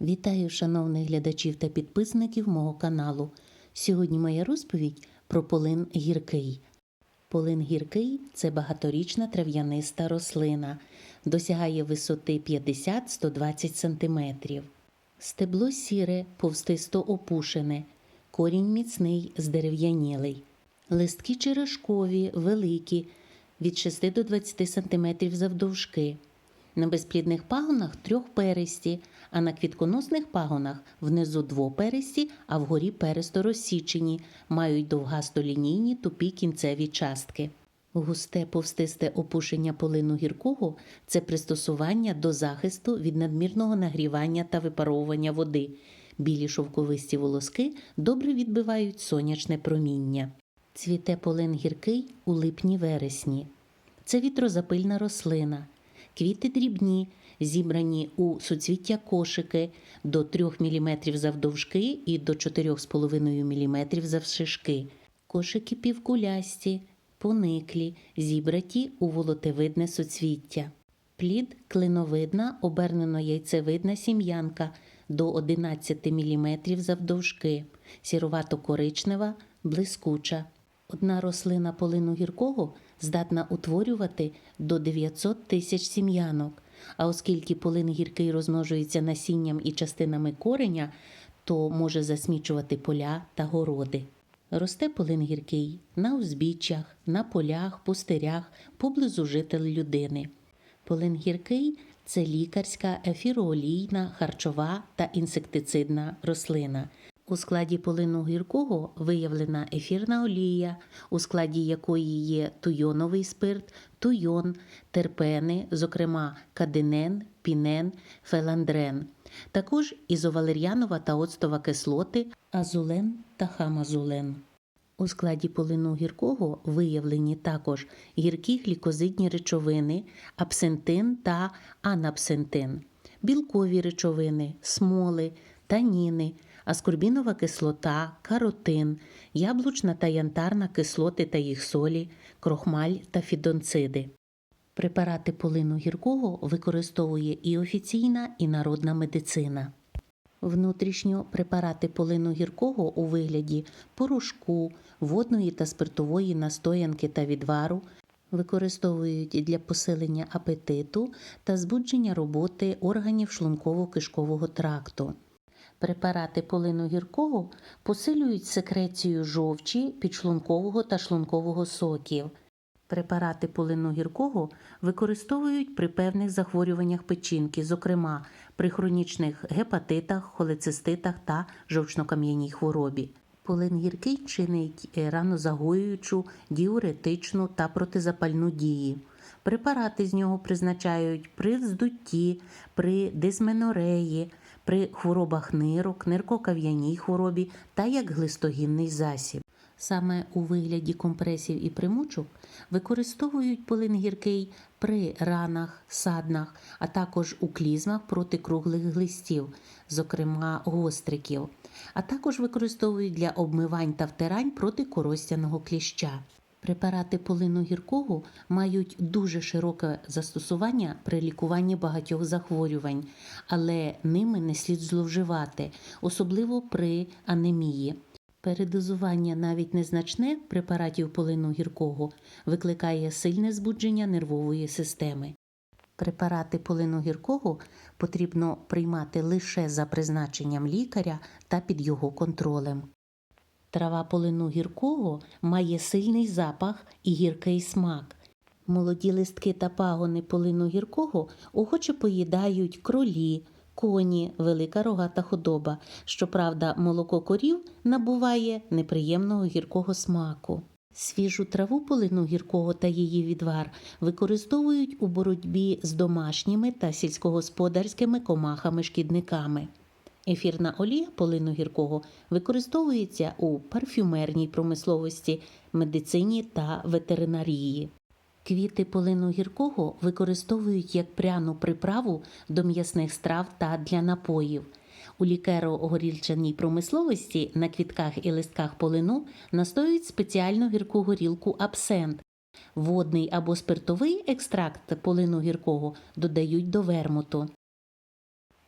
Вітаю шановних глядачів та підписників мого каналу. Сьогодні моя розповідь про полин гіркий. Полин гіркий це багаторічна трав'яниста рослина, досягає висоти 50-120 см. Стебло сіре, повстисто опушене, корінь міцний, здерев'янілий. Листки черешкові, великі, від 6 до 20 см завдовжки. На безплідних пагонах трьохперисті, а на квітконосних пагонах внизу двоперисті, а вгорі пересто розсічені, мають довгастолінійні тупі кінцеві частки. Густе повстисте опушення полину гіркого це пристосування до захисту від надмірного нагрівання та випаровування води. Білі шовковисті волоски добре відбивають сонячне проміння. Цвіте полин гіркий у липні-вересні. Це вітрозапильна рослина. Квіти дрібні, зібрані у суцвіття кошики до 3 мм завдовжки і до 4,5 мм завшишки. Кошики півкулясті, пониклі, зібраті у волотевидне суцвіття. Плід клиновидна, обернено яйцевидна сім'янка до 11 мм завдовжки, сірувато-коричнева, блискуча. Одна рослина полину гіркого здатна утворювати до 900 тисяч сім'янок. А оскільки полин гіркий розмножується насінням і частинами кореня, то може засмічувати поля та городи. Росте полин гіркий на узбіччях, на полях, пустирях, поблизу житель людини. Полин гіркий це лікарська, ефіроолійна, харчова та інсектицидна рослина. У складі полину гіркого виявлена ефірна олія, у складі якої є туйоновий спирт, туйон, терпени, зокрема каденен, пінен, феландрен. Також ізовалеріанова та оцтова кислоти, азулен та хамазулен. У складі полину гіркого виявлені також гіркі глікозидні речовини, абсентин та анабсентин, білкові речовини, смоли, таніни, аскорбінова кислота, каротин, яблучна та янтарна кислоти та їх солі, крохмаль та фідонциди. Препарати полину гіркого використовує і офіційна, і народна медицина. Внутрішньо препарати полину гіркого у вигляді порошку, водної та спиртової настоянки та відвару використовують для посилення апетиту та збудження роботи органів шлунково-кишкового тракту. Препарати полину гіркого посилюють секрецію жовчі, підшлункового та шлункового соків. Препарати полину гіркого використовують при певних захворюваннях печінки, зокрема при хронічних гепатитах, холециститах та жовчнокам'яній хворобі. Полин гіркий чинить ранозагоюючу, діуретичну та протизапальну дії. Препарати з нього призначають при вздутті, при дисменореї, при хворобах нирок, ниркокав'яній хворобі та як глистогінний засіб. Саме у вигляді компресів і примочок використовують полин гіркий при ранах, саднах, а також у клізмах проти круглих глистів, зокрема гостриків, а також використовують для обмивань та втирань проти коростяного кліща. Препарати полину гіркого мають дуже широке застосування при лікуванні багатьох захворювань, але ними не слід зловживати, особливо при анемії. Передозування навіть незначне препаратів полину гіркого викликає сильне збудження нервової системи. Препарати полину гіркого потрібно приймати лише за призначенням лікаря та під його контролем. Трава полину гіркого має сильний запах і гіркий смак. Молоді листки та пагони полину гіркого охоче поїдають кролі, коні, велика рогата худоба. Щоправда, молоко корів набуває неприємного гіркого смаку. Свіжу траву полину гіркого та її відвар використовують у боротьбі з домашніми та сільськогосподарськими комахами-шкідниками. Ефірна олія полину гіркого використовується у парфюмерній промисловості, медицині та ветеринарії. Квіти полину гіркого використовують як пряну приправу до м'ясних страв та для напоїв. У лікеро-горілчаній промисловості на квітках і листках полину настоюють спеціальну гірку горілку абсент. Водний або спиртовий екстракт полину гіркого додають до вермуту.